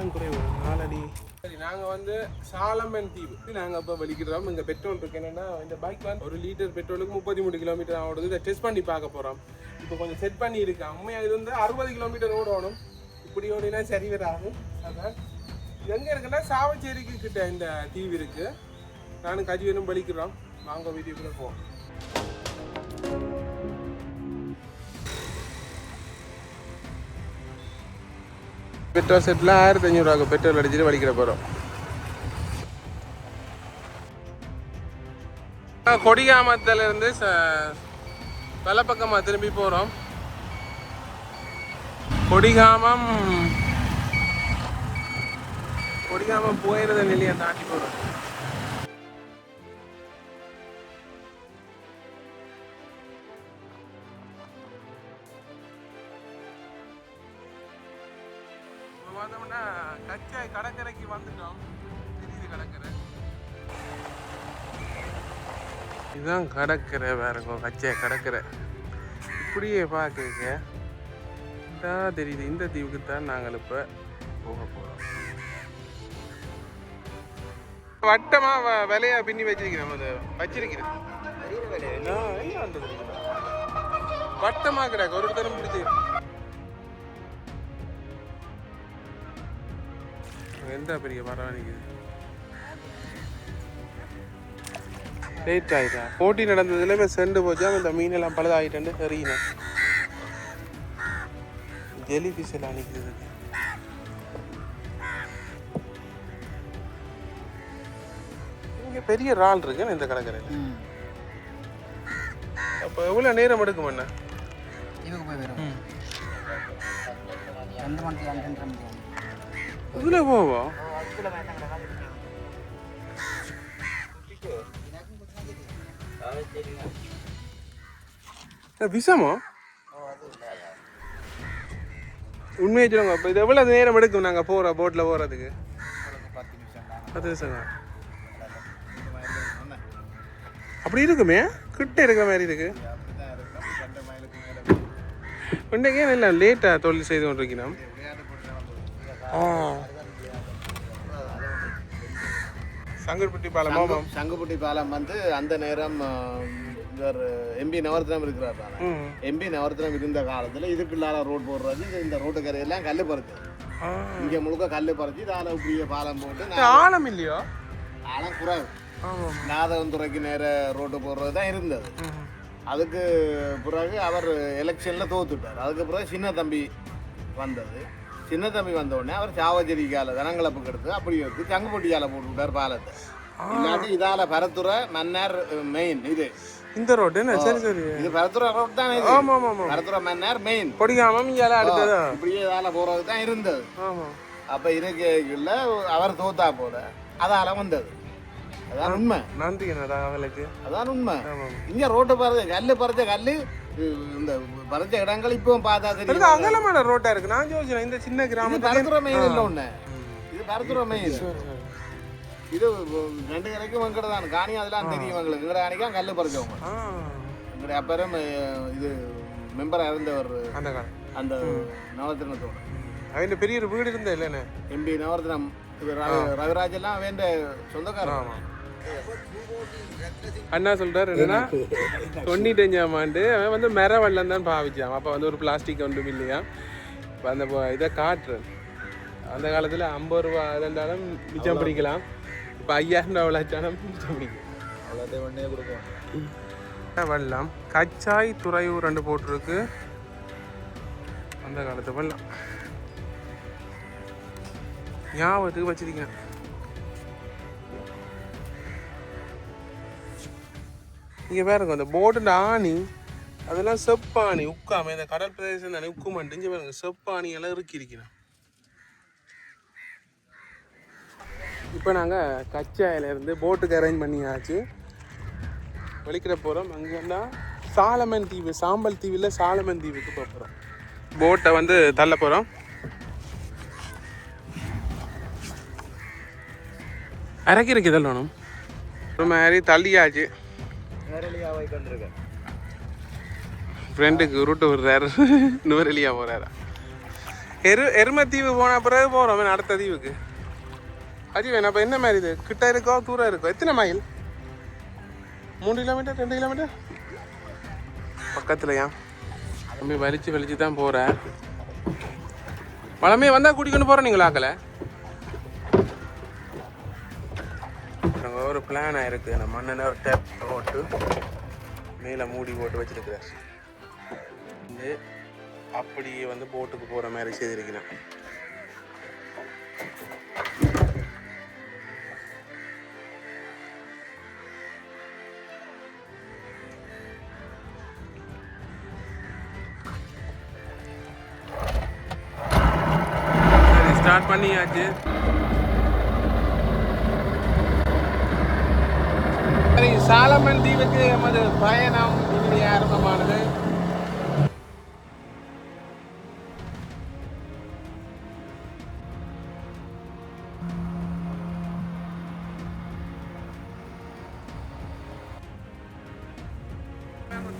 ஆழம் குறைவு நாலடி சரி நாங்கள் வந்து சாலமன் தீவு. நாங்கள் இப்போ வலிக்கிறோம் இங்கே பெட்ரோல் இருக்கு. என்னன்னா இந்த பைக் வந்து ஒரு லிட்டர் பெட்ரோலுக்கு முப்பத்தி மூணு கிலோமீட்டர் ஓடுது இதை டெஸ்ட் பண்ணி பார்க்க போகிறோம் இப்போ கொஞ்சம் செட் பண்ணி இருக்கு. அம்மையா இது வந்து அறுபது கிலோமீட்டர் ஓடணும். இப்படி ஓடினா சரி வராது. அதான். எங்கே இருக்குன்னா சாவச்சேரிக்கு கிட்ட இந்த தீவு இருக்கு. நானும் கஜிவனும் வலிக்கிறோம் வாங்க வீடியோக்குள்ள போவோம். பெட்ரோல் செட்டில் ஆயிரத்தி ஐநூறுவாக்கு பெட்ரோல் அடிச்சுட்டு வலிக்கிற போகிறோம் கொடிகாமத்துல இருந்து வலப்பக்கமாக திரும்பி போகிறோம் கொடிகாமம் கொடிகாமம் போயிருந்த நிலையை தாண்டி போகிறோம் இதுதான் கடற்கரை வேற இருக்கும் கச்சாய் கடற்கரை இப்படியே பார்க்க தான் தெரியுது. இந்த தீவுக்கு தான் நாங்கள் இப்போ போக போகிறோம் வட்டமா வ- விலையா பின்னி வச்சிருக்கிறோம். அதை வச்சிருக்கிறேன் என்ன? என்ன பண்றது? வட்டமா கிடக்கு. ஒரு தரம் பிடிச்சி. எந்த பெரிய மரம் நிற்குது லேட் ஆயிட்டா? போட்டி நடந்ததுல இப்போ செண்டு போச்சா? இந்த மீனெல்லாம் பழுதாயிட்டு தெரியும் ஜெலி ஃபிஷ் எல்லாம் நிற்குது இங்கே பெரிய இறால் இருக்கு இந்த கடற்கரையில். அப்போ எவ்வளோ நேரம் எடுக்கும் என்ன இதுக்கு போய் வரும். ரெண்டு இதில் போவோம் விஷமோ? உண்மையை சொல்லுங்க இப்போ இது எவ்வளோ நேரம் எடுக்கும் நாங்கள் போகிற போட்டில் போகிறதுக்கு பத்து நிமிஷம் அப்படி இருக்குமே? கிட்ட இருக்கிற மாதிரி இருக்கு. அப்படிதான் இன்றைக்கே இல்லை லேட்டாக தொழில் செய்து கொண்டிருக்கிறோம். ஆ. சங்கர்பட்டி பாலம் சங்குப்பட்டி பாலம் வந்து அந்த நேரம் இவர் எம்பி நவரத்னம் இருக்கிறார் தானே. எம்பி நவரத்னம் இருந்த காலத்துல இதுக்குள்ளால ரோட் போடுறது இந்த- ரோட்டு கரையெல்லாம் கல்லு பறிச்சு. இங்க முழுக்க கல்லு பறிச்சு இதால இப்படியே பாலம் போட்டு ஆழம் இல்லையோ? ஆனா குறைவு. நாதவந்துறைக்கு நேர ரோட்டு போடுறது தான் இருந்தது. அதுக்கு பிறகு அவர் எலெக்ஷன்ல தோத்துட்டார். அதுக்கு பிறகு சின்ன தம்பி வந்தது. சின்ன தம்பி வந்த உடனே அவர் சாவச்சேரிக்கால தனங்களப்புக்கு எடுத்து அப்படி எடுத்து சங்குப்பட்டியால போட்டு விட்டார் பாலத்தை இல்லாட்டி இதால பரத்துறை மன்னார் மெயின் இது. இந்த ரோடு என்ன? சரி சரி. இது பரத்துறை ரோட் தானே இது. ஆமாம் ஆமாம் ஆமாம் பரத்துறை மன்னார் மெயின் கொடிகாமம் இங்கே அடுத்தது? இப்படியே இதால போறது தான் இருந்தது. ஆமாம் அப்ப இருக்கைக்குள்ள அவர் தோத்தா போல. அதால வந்தது. அதான் உண்மை. நன்றி என்னடா அவளுக்கு. அதான் உண்மை. இங்க ரோட்டு பறிச்ச கல்லு பறிச்ச கல்லு இந்த பறிச்ச இடங்கள் இப்பவும் பார்த்தா தெரியும். அகலமான ரோட்டா இருக்கு. நான் யோசிச்சேன் இந்த சின்ன கிராமத்துக்கு பரத்துறை மெயின் இல்ல ஒண்ணு இது பரத்துறை மெயின் இது ரெண்டு கரைக்கும் வெங்கட தான். காணி அதெல்லாம் தெரியும் எங்களுக்கு. எங்கட காணிக்கா கல்லு பறிச்சவங்க. எங்கட அப்பறம் இது மெம்பரா இருந்தவர் அந்த அந்த நவரத்னத்தோட அவன் பெரிய ஒரு வீடு இருந்தே இல்லைண்ணே. எம்பி நவரத்னம் ரவிராஜ் எல்லாம் வேண்ட சொந்தக்காரர். ஆமாம் அண்ணா சொல்றாரு என்னன்னா தொண்ணூத்தஞ்சாம் ஆண்டு அவன் வந்து மர வெள்ளம் தான் பாவிச்சான். அப்போ வந்து ஒரு பிளாஸ்டிக் ஒன்றும் இல்லையா? இப்போ அந்த இதை காட்டுறேன். அந்த காலத்தில் ஐம்பது ரூபா இருந்தாலும் மிச்சம் பிடிக்கலாம். இப்போ ஐயாயிரம் ரூபா விளைச்சாலும் மிச்சம் பிடிக்கும். வெள்ளம். கச்சாய் துறையூர் ரெண்டு போட்டிருக்கு. அந்த காலத்து வெள்ளம். ஞாபகத்துக்கு வச்சிருக்கேன். இங்கே பாருங்க அந்த போட்டுன்ற ஆணி அதெல்லாம் செப்பாணி உட்காம இந்த கடல் பிரதேசம் தானே உக்கு மட்டும் இங்கே பாருங்க செப்பாணி எல்லாம் இறுக்கி இருக்கிறோம். இப்போ நாங்கள் கச்சாயிலேருந்து போட்டுக்கு அரேஞ்ச் பண்ணியாச்சு. வலிக்கிற போகிறோம் அங்கேன்னா சாலமன் தீவு சாம்பல் தீவில் சாலமன் தீவுக்கு போகிறோம் போட்டை வந்து தள்ள போகிறோம் இறக்கி இருக்கு தள்ளணும் ஒரு மாதிரி தள்ளியாச்சு. கொண்டிருக்கேன் ஃப்ரெண்டுக்கு உருட்டு விடுறாரு. நுவரெலியா போகிறாரு எரு எருமத்தீவு போன பிறகு போகிறோம் அடுத்த தீவுக்கு. அதிவன் அப்போ என்ன மாதிரி இது? கிட்ட இருக்கோ தூரம் இருக்கோ? எத்தனை மைல்? மூணு கிலோமீட்டர் ரெண்டு கிலோமீட்டர் பக்கத்துலையா? தம்பி வலிச்சு வலிச்சு தான் போகிறேன் பழமே வந்தால் கூட்டிக்கொண்டு போகிறோம் நீங்கள் ஆக்கலை ஒரு பிளான் ஆயிருக்கு நம்ம மண்ணெண்ணெய் ஒரு டேப் போட்டு மேலே மூடி போட்டு வச்சிருக்கிறார் வந்து அப்படியே வந்து போட்டுக்கு போகிற மாதிரி செய்திருக்கிறேன். ஸ்டார்ட் பண்ணியாச்சு சரி சாலமன் தீவுக்கு எமது பயணம் இனி ஆரம்பமானது.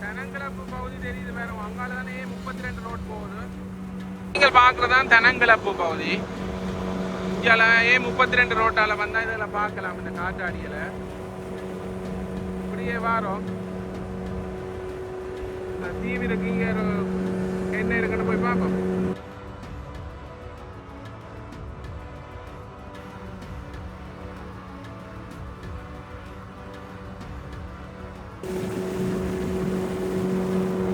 தெனங்கிழப்பு பகுதி தெரியுது வேற. அங்கால தானே முப்பத்தி ரெண்டு ரோட் போகுது. நீங்கள் பார்க்குறதான் தெனங்கிழப்பு பகுதி. இங்கே ஏ முப்பத்தி ரெண்டு ரோட்டால் வந்தால் இதில் பார்க்கலாம். இந்த காற்றாடியில் இப்படியே வாரோம். இந்த இங்கே என்ன இருக்குன்னு போய் பார்ப்போம்.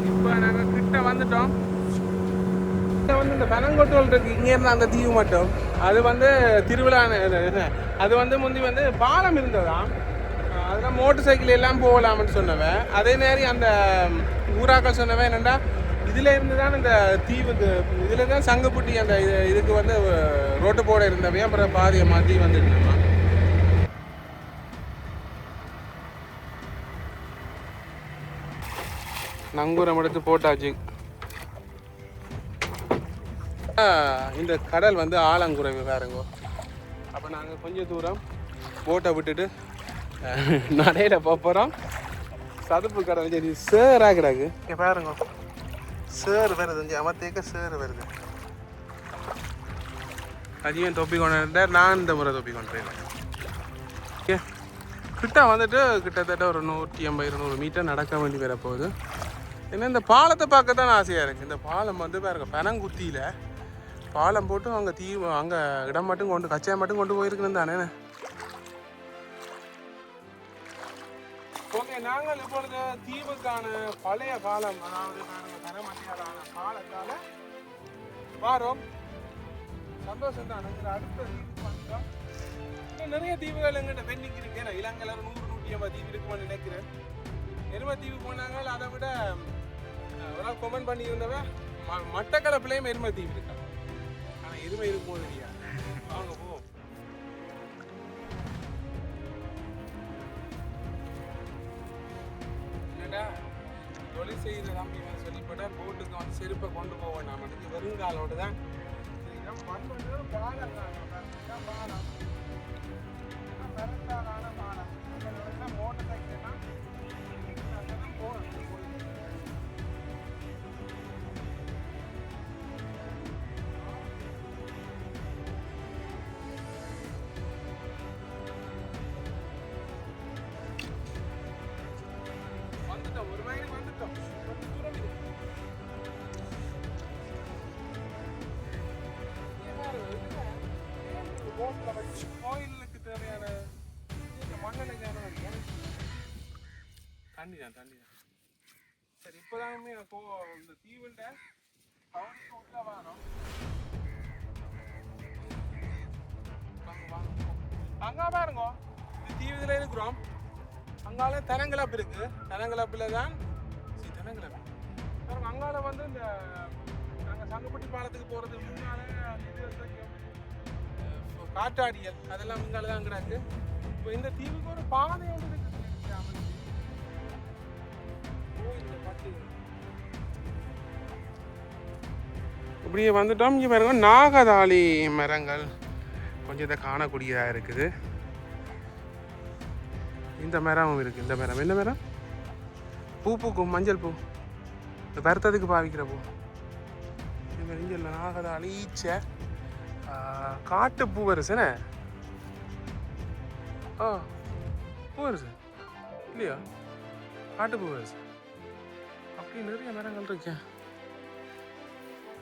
இப்போ நாங்கள் கிட்ட வந்துட்டோம். கிட்ட வந்து இந்த பனங்கொட்டோல் இருக்கு. இங்க இருந்து அந்த தீவு மட்டும். அது வந்து திருவிழா என்ன, அது வந்து முந்தி வந்து பாலம் இருந்ததாம் அதில் மோட்டர் சைக்கிள் எல்லாம் போகலாம்னு சொன்னவன். அதே மாதிரி அந்த ஊராக்கள் சொன்னவன் என்னென்னா இதில் இருந்து தான் இந்த தீவுக்கு இதில் தான் சங்கப்புட்டி அந்த இது- இதுக்கு வந்து ரோட்டு போட இருந்தவன். அப்புறம் பாதியை மாற்றி வந்துருந்தோமா நங்கூரம் எடுத்து போட்டாச்சு. இந்த கடல் வந்து ஆலங்குறைவு வேறுங்கோ அப்போ நாங்கள் கொஞ்சம் தூரம் போட்டை விட்டுட்டு நடையில போக போகிறோம் சதுப்பு கடை சரி சேராக கிடக்கு இங்கே பாருங்க. சேர் வருது. இங்கே அமர்த்தேக்க சேர் வருது. அதையும் தொப்பி கொண்டு நான் இந்த முறை தொப்பி கொண்டு ஓகே கிட்ட வந்துட்டு கிட்டத்தட்ட ஒரு நூற்றி ஐம்பது இருநூறு மீட்டர் நடக்க வேண்டி வர போகுது. ஏன்னா இந்த பாலத்தை பார்க்க தான் ஆசையாக இருக்குது இந்த பாலம் வந்து பாருங்க பனங்குத்தியில் பாலம் போட்டு அங்கே தீ அங்கே இடம் மட்டும் கொண்டு கச்சையை மட்டும் கொண்டு போயிருக்கணும் தானே. நாங்கள் இப்பொழுது தீவுக்கான பழைய பாலம் அதாவது நாங்கள் தரமட்டியாலான பாலத்தால் வாரோம். சந்தோஷம் தான். நாங்கள் அடுத்த தீவுக்கு வந்துட்டோம் இன்னும் நிறைய தீவுகள் எங்கிட்ட பெண்டிங் இருக்கு. நான் இலங்கையில் ஒரு நூறு நூற்றி ஐம்பது தீவு இருக்குமான்னு நினைக்கிறேன். எருமை தீவு போனாங்க அதை விட ஒரு நாள் கொமெண்ட் பண்ணியிருந்தவன் ம மட்டக்களப்புலேயும் எருமை தீவு இருக்கா? ஆனால் எருமை இருக்கும் இல்லையா அவங்க கொலை செய்கிற தம்பி சொல்லிப்பட்ட போட்டுக்கு வந்து செருப்பை கொண்டு போவோம் நான் வந்து வெறுங்காலோடு தான். பாலம். பாலம் பாலம். தண்ணி சரி இப்போதான் போ இந்த தீவுண்ட டவுனுக்கு உள்ள வரோம் வாங்க வாங்க அங்க பாருங்க இந்த தீவுல இருக்கிறோம் அங்கால தனங்கிளப்பு இருக்கு தனங்கிளப்பில் தான் சரி தனங்கிளப்பு பாருங்க அங்கால வந்து இந்த நாங்கள் சங்கப்பட்டி பாலத்துக்கு போகிறது முன்னால காட்டாடியல் அதெல்லாம் முன்னால தான் கிடக்கு இப்போ இந்த தீவுக்கு ஒரு பாதை இப்படியே வந்துட்டோம். இங்கே பாருங்க நாகதாளி மரங்கள். கொஞ்சம் இதை காணக்கூடியதாக இருக்குது. இந்த மரமும் இருக்குது இந்த மரம். என்ன மரம்? பூ பூக்கும் மஞ்சள் பூ. இந்த பருத்ததுக்கு பாவிக்கிற பூ. இங்கே இல்லை நாகதாளி அழிச்ச காட்டு வருசுனே ஆ பூவரசு இல்லையா? காட்டு பூவரசு அப்படி நிறைய மரங்கள் இருக்கேன்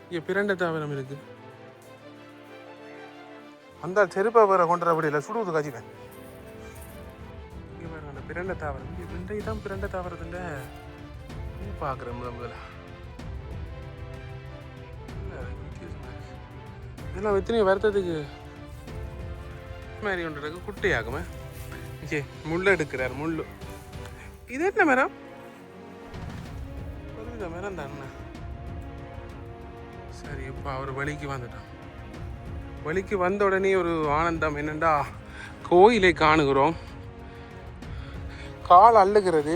இங்கே பிரண்ட தாவரம் இருக்கு. அந்த செருப்பை வேற கொண்டு அப்படி இல்லை சுடுவது காய்ச்சிவேன் இங்கே பாருங்க அந்த பிரண்ட தாவரம். இங்கே இன்றைக்கு தான் பிரண்ட தாவரத்தில். பூ பார்க்குறேன் முதல் முதல்ல. இதெல்லாம் எத்தனை வருத்தத்துக்கு மாதிரி ஒன்று இருக்கு. குட்டையாகுமே ஓகே முள் எடுக்கிறார் முள் இது என்ன புரியுதா மரம் தானே இப்போ அவர் வழிக்கு வந்துட்டான். வழிக்கு வந்த உடனே ஒரு ஆனந்தம் என்னண்டா கோயிலை காணுகிறோம். கால் அள்ளுகிறது.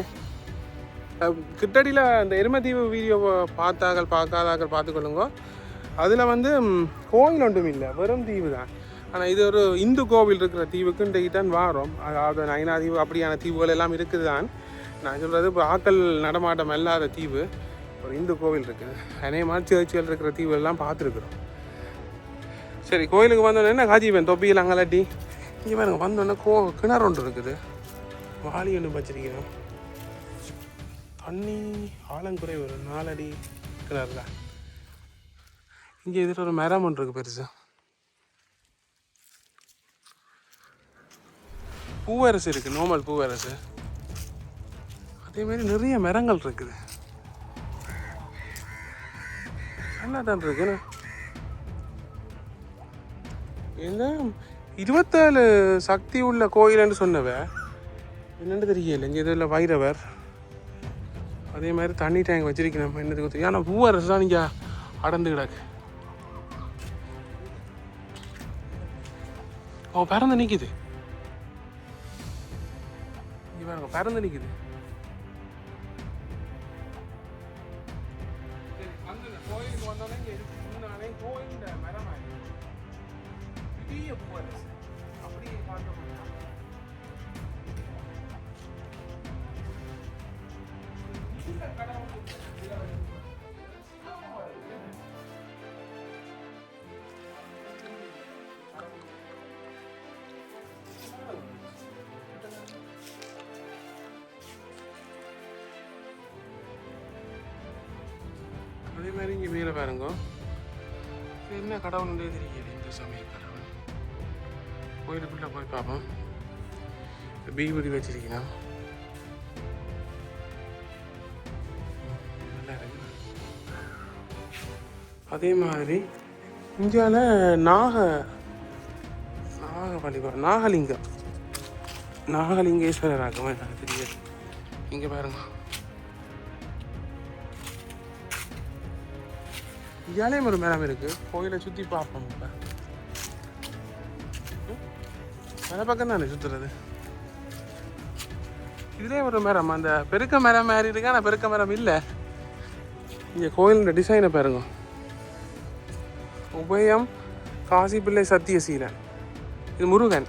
கிட்டடியில் அந்த எருமதீவு வீடியோவை பார்த்தார்கள் பார்க்காதார்கள் பார்த்துக்கொள்ளுங்க அதில் வந்து கோவில் கோயில் ஒன்றும் இல்லை. வெறும் தீவு தான். ஆனால் இது ஒரு இந்து கோவில் இருக்கிற தீவுக்கு இன்றைக்கு தான் வாரம். அதாவது நயனா தீவு அப்படியான தீவுகள் எல்லாம் இருக்குது தான் நான் சொல்கிறது இப்போ ஆக்கள் நடமாட்டம் இல்லாத தீவு. ஒரு இந்து கோவில் இருக்குது அநேகமாக சேர்ச்சிகள் இருக்கிற தீவுகள்லாம் பார்த்துருக்குறோம். சரி கோயிலுக்கு வந்தோடனே என்ன காஜிப்பேன் தொப்பியில் அங்கலாட்டி இங்கே பாருங்க வந்தோடனே கோ கிணறு ஒன்று இருக்குது. வாளி ஒன்று வச்சிருக்கிறோம். தண்ணி ஆழங்குறை ஒரு நாலடி கிணறு தான் இங்கே எதிர ஒரு மரம் ஒன்று இருக்குது பெருசு. பூவரசு இருக்குது நோமல் பூவரசு. அதே மாதிரி நிறைய மரங்கள் இருக்குது. நல்லா தான் இருக்குன்னு என்ன? இருபத்தேழு சக்தி உள்ள கோயில்னு சொன்னவ. என்னென்னு தெரியல இங்கே இதில் வைரவர். அதே மாதிரி தண்ணி டேங்க் வச்சிருக்கணும் என்னதுக்கு ஏன்னா பூவரசு தான் இங்கே அடர்ந்து கிடக்கு. அவன் பறந்து நிற்குது இங்கே பறந்து நிற்குது அதே மாதிரி இங்கே மேலே பாருங்க. என்ன கடவுள்ன்றே தெரியாது இந்த சமய கடவுள். கோயிலுக்குள்ளே போய் பார்ப்போம் பீபடி வச்சிருக்கீங்கன்னா அதே மாதிரி இந்தியாவில் நாக நாக வழிபாடு நாகலிங்கம் நாகலிங்கேஸ்வரர் ஆகும் எனக்கு தெரியாது. இங்கே பாருங்க. இதாலேயும் ஒரு மரம் இருக்குது கோயிலை சுற்றி பார்ப்போம் இப்போ. மலை பக்கம் தானே சுற்றுறது இதுலேயே ஒரு மரம் அந்த பெருக்க மரம் மாதிரி இருக்கு. ஆனால் பெருக்க மரம் இல்லை. இங்கே கோயிலோட டிசைனை பாருங்க. உபயம் காசிப்பிள்ளை சத்தியசீலன். இது முருகன்.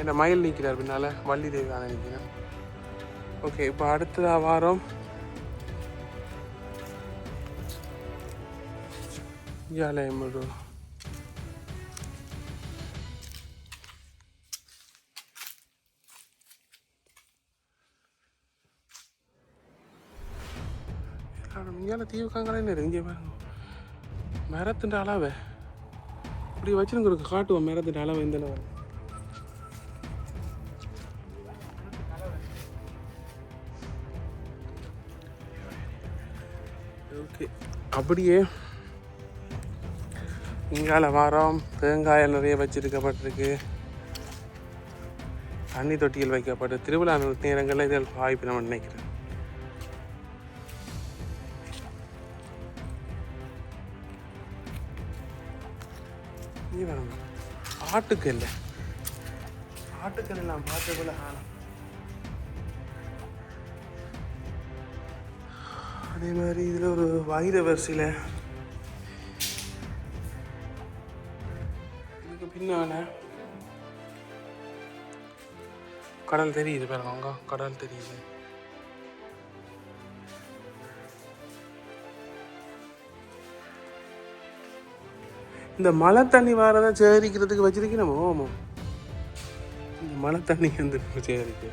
என்னை மயில் நிற்கிறார் பின்னால்? வள்ளி தேவியான நிற்கிறேன் ஓகே இப்போ அடுத்ததா வாரம். இயாலயம் ஒரு இங்கே தீவுக்காங்களே நெருங்கிய பாருங்க. மரத்தின் அளவை. இப்படி வச்சுருங்க காட்டுவோம் மரத்தின் அளவு இந்த அளவு? ஓகே. அப்படியே இங்கால வாரம் தேங்காய் நிறைய வச்சிருக்கப்பட்டிருக்கு. தண்ணி தொட்டியில் வைக்கப்பட்டு திருவிழா நேரங்களில் இதில் வாய்ப்பு நம்ம நினைக்கிறேன் நீ வேணாம். ஆட்டுக்கல் ஆட்டுக்கல் நான் பார்த்த போல அதே மாதிரி இதில் ஒரு வைரவர் வரிசையில் இதுக்கு பின்னால் கடல் தெரியுது பாருங்க அங்க கடல் தெரியுது. இந்த மழை தண்ணி வரதை சேகரிக்கிறதுக்கு வச்சிருக்கணும் ஓமோ இந்த மழை தண்ணி வந்து சேகரிக்கு.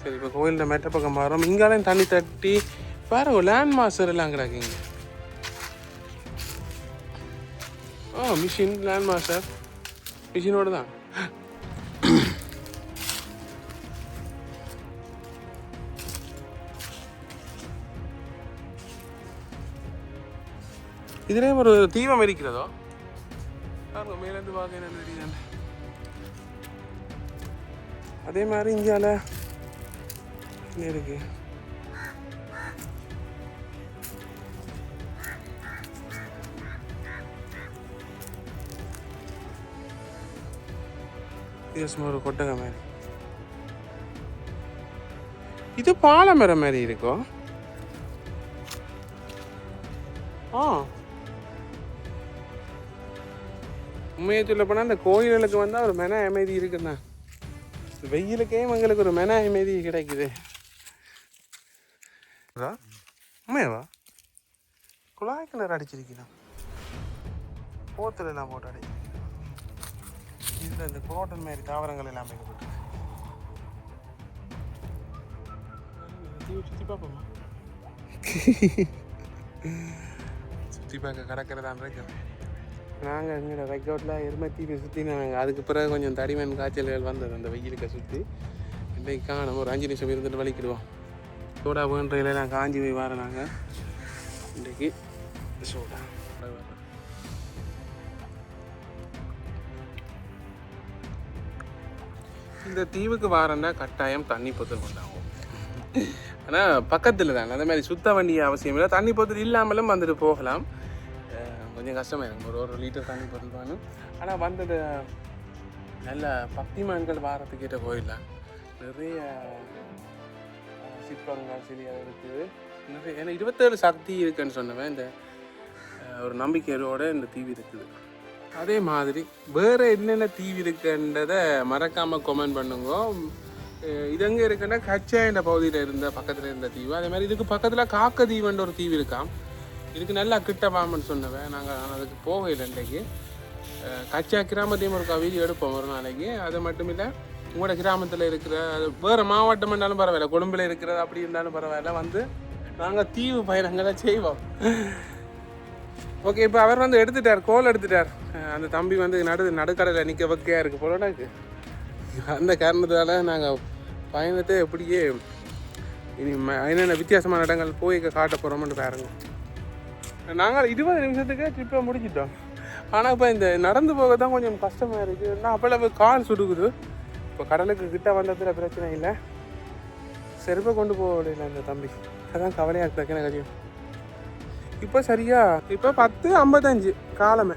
சரி இப்போ கோயிலில் மெட்ட பக்கம் வரோம் இங்காலையும் தண்ணி தட்டி பாருங்க லேண்ட் மாஸ்டர் எல்லாம் கிடக்குங்க ஆ மிஷின் லேண்ட் மாஸ்டர் மிஷினோட தான் இதுலேயே ஒரு தீபம் இருக்கிறதோ பாருங்க மேலேருந்து பார்க்க என்ன தெரியுது அதே மாதிரி இந்தியாவில் என்ன இருக்கு ஒரு கொட்டகை மாதிரி இது பாலமரம் மாதிரி இருக்கும் ஆ உண்மையை சொல்ல போனால் அந்த கோயில்களுக்கு வந்தால் ஒரு மென அமைதி இருக்குண்ணா. வெயிலுக்கே எங்களுக்கு ஒரு மென அமைதி கிடைக்குது? உண்மையாவா குழாய் கிணறு அடிச்சிருக்கலாம் போத்தில் எல்லாம் போட்டு அடிச்சிருக்கலாம் இதில் இந்த குரோட்டன் மாதிரி தாவரங்கள் எல்லாம் வைக்கப்பட்டு சுற்றி பார்ப்போமா சுற்றி பார்க்க கடற்கரை இருக்கு நாங்கள் எங்களோட எருமை தீவை சுற்றி நாங்கள் அதுக்கு பிறகு கொஞ்சம் தடிமன் காய்ச்சல்கள் வந்தது அந்த வெயிலுக்கு சுற்றி இன்றைக்கு காணும் ஒரு அஞ்சு நிமிஷம் இருந்துட்டு வலிக்கிடுவோம். சோடா வேண்டையில் நான் காஞ்சி போய் வரேன் நாங்கள் இன்றைக்கு சோடா. இந்த தீவுக்கு வாரன்னா கட்டாயம் தண்ணி பொத்தல் கொண்டாகும் ஆனால் பக்கத்தில் தான். அந்த மாதிரி சுத்த வண்டிய அவசியம் இல்லை. தண்ணி பொத்தல் இல்லாமலும் வந்துட்டு போகலாம். கொஞ்சம் கஷ்டமாக இருக்கும் ஒரு ஒரு லிட்டர் தண்ணி பொத்தல் ஆனால் வந்தது நல்ல பக்திமான்கள் வாரத்துக்கு வாரத்துக்கிட்ட கோயில் நிறைய சிற்பங்கள் சிலைகள் இருக்குது நிறைய ஏன்னா இருபத்தேழு சக்தி இருக்குன்னு சொன்னவன். இந்த ஒரு நம்பிக்கையோட இந்த தீவு இருக்குது. அதே மாதிரி வேறு என்னென்ன தீவு இருக்குன்றதை மறக்காமல் கொமெண்ட் பண்ணுங்க. இது எங்கே இருக்குன்னா கச்சா என்ற பகுதியில் இருந்த பக்கத்தில் இருந்த தீவு. அதே மாதிரி இதுக்கு பக்கத்தில் காக்க தீவுன்ற ஒரு தீவு இருக்காம் இதுக்கு நல்லா கிட்ட வாமன்னு சொன்னவன் நாங்கள் அதுக்கு போகல இன்றைக்கு. கச்சா கிராமத்தையும் ஒரு வீடியோ எடுப்போம் ஒரு நாளைக்கு. அது மட்டும் இல்லை உங்களோட கிராமத்தில் இருக்கிற அது வேறு மாவட்டம் இருந்தாலும் பரவாயில்ல கொழும்பில் இருக்கிறது அப்படி இருந்தாலும் பரவாயில்ல வந்து நாங்கள் தீவு பயணங்களை செய்வோம். ஓகே இப்போ அவர் வந்து எடுத்துட்டார் கோல் எடுத்துட்டார். அந்த தம்பி வந்து நடு நடுக்கடலில் நிற்க வக்கையாக இருக்கு போல அந்த காரணத்தால் நாங்கள் பயணத்தை எப்படியே இனி ம- என்னென்ன வித்தியாசமான இடங்கள் போய் காட்ட போகிறோம்னு பாருங்கள் நாங்கள் இருபது நிமிஷத்துக்கு ட்ரிப்பை முடிச்சிட்டோம். ஆனால் இப்போ இந்த நடந்து போக தான் கொஞ்சம் கஷ்டமாக இருக்குது நான் அப்போ கால் சுடுக்குது இப்போ கடலுக்கு கிட்ட வந்ததில் பிரச்சனை இல்லை. செருப்பை கொண்டு போக முடியல இந்த தம்பி. அதான் கவலையாக இருக்கு டக்குனு கழியும் இப்போ சரியா? இப்போ பத்து ஐம்பத்தஞ்சு காலமே.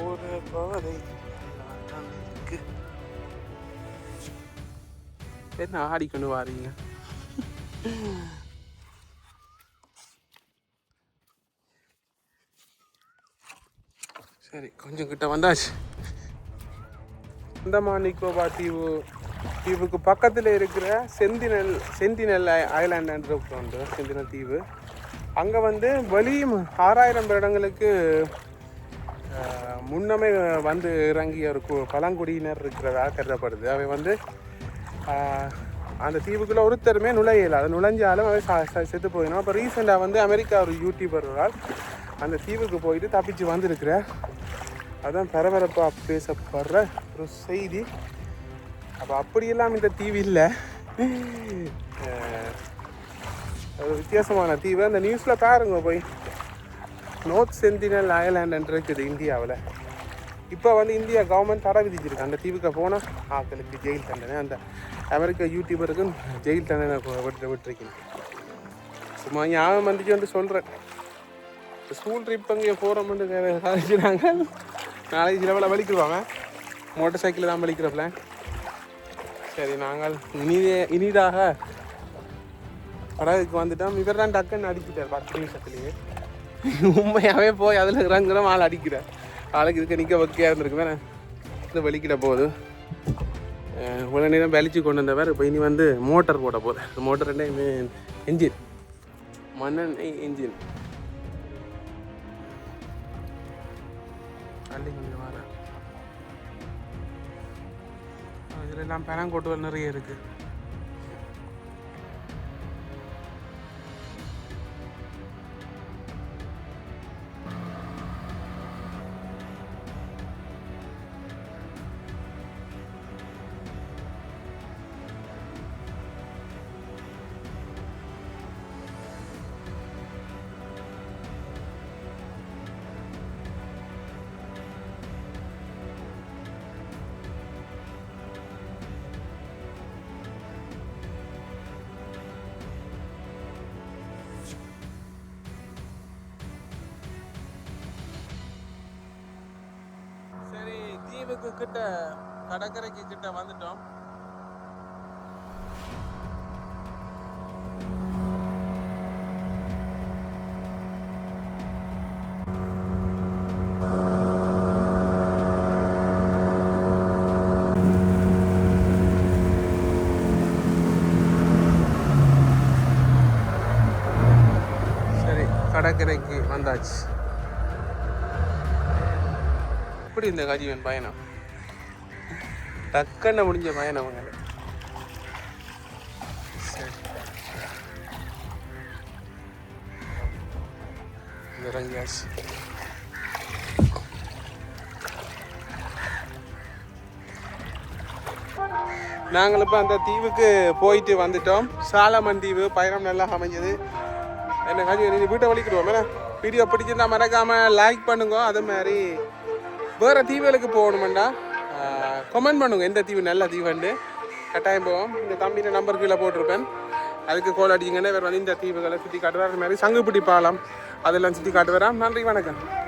ஒரு பாதை. என்ன ஆடிக்கொண்டு வாரீங்க? சரி கொஞ்சம் கிட்ட வந்தாச்சு. அந்தமான் நிக்கோபார் தீவு தீவுக்கு பக்கத்தில் இருக்கிற செந்தினல் செந்தினல் ஐலாண்டுன்ற உண்டு செந்தினல் தீவு. அங்கே வந்து வெளி ஆறாயிரம் வருடங்களுக்கு முன்னமே வந்து இறங்கிய ஒரு கு- பழங்குடியினர் இருக்கிறதா கருதப்படுது. அவை வந்து அந்த தீவுக்குள்ளே ஒருத்தருமே நுழையல. அது நுழைஞ்சாலும் அவை செத்து போயிடும். அப்போ ரீசெண்டாக வந்து அமெரிக்கா ஒரு யூடியூபர்களால் அந்த தீவுக்கு போயிட்டு தப்பிச்சு வந்திருக்கிற அதான் பரபரப்பாக பேசப்படுற ஒரு செய்தி. அப்போ அப்படியெல்லாம் இந்த தீவு இல்லை. ஒரு வித்தியாசமான தீவு. அந்த நியூஸில் பாருங்க போய். நோர்த் செந்தினல் ஐலாண்ட் இருக்குது இந்தியாவில். இப்போ வந்து இந்தியா கவர்மெண்ட் தடை விதிச்சிருக்கு. அந்த தீவுக்கு போனால் ஆக்களுக்கு ஜெயில் தண்டனை. அந்த அமெரிக்க யூடியூபருக்கும் ஜெயில் தண்டனை விட்டு விட்டுருக்கீங்க. சும்மா ஞாபகம் வந்துச்சு வந்து சொல்கிறேன் ஸ்கூல் ட்ரிப் அங்கே போகிறோம்னு சாதிச்சுனாங்க நாளைக்கு சில வேலை வலிக்குவாங்க மோட்டர் சைக்கிள் தான் வலிக்கிறப்பல சரி நாங்கள் இனிதே இனிதாக படகுக்கு வந்துட்டோம். இவர் தான் டக்குன்னு அடிக்கிட்டார் பத்து நிமிஷத்துலேயே. உண்மையாகவே போய் அதில் இறங்குறோம் ஆள் அடிக்கிறார். ஆளுக்கு இதுக்கு நிற்க வக்கையாக இருந்திருக்கு வேணே இது வலிக்கிட போகுது உடனே இவ்வளோ நேரம் வலிச்சு கொண்டு வந்தவர். இப்போ இனி வந்து மோட்டர் போட போகுது மோட்டர் ரெண்டே என்ஜின் மண்ணெண்ணெய் இன்ஜின். தள்ளி கொஞ்சம் வர அதில் எல்லாம் பெனாங்கோட்டுகள் நிறைய இருக்குது தீவுக்கு கிட்ட கடற்கரைக்கு கிட்ட வந்துட்டோம். சரி கடற்கரைக்கு வந்தாச்சு. எப்படி இந்த கஜீவன் பயணம்? டக்குன்னு முடிஞ்ச பயணம் அவங்க இறங்கியாச்சு. நாங்கள் இப்போ அந்த தீவுக்கு போயிட்டு வந்துட்டோம். சாலமன் தீவு பயணம் நல்லா அமைஞ்சது. என்ன காஞ்சி நீ வீட்டை வலிக்கிடுவோம் என்ன? வீடியோ பிடிச்சிருந்தா மறக்காமல் லைக் பண்ணுங்க. அதே மாதிரி வேறு தீவுகளுக்கு போகணுமெண்டா. கமெண்ட் பண்ணுங்க. எந்த தீவு? நல்ல தீவுண்டு. கட்டாயம் போவோம். இந்த தம்பியின் நம்பர் கீழே போட்டிருப்பேன். அதுக்கு கோல் அடிச்சிங்கன்னா வேறு வந்து இந்த தீவுகளை சுற்றி காட்டுவார். அது மாதிரி சங்குப்பிடி பாலம். அதெல்லாம் சுற்றி காட்டுவாராம் நன்றி வணக்கம்.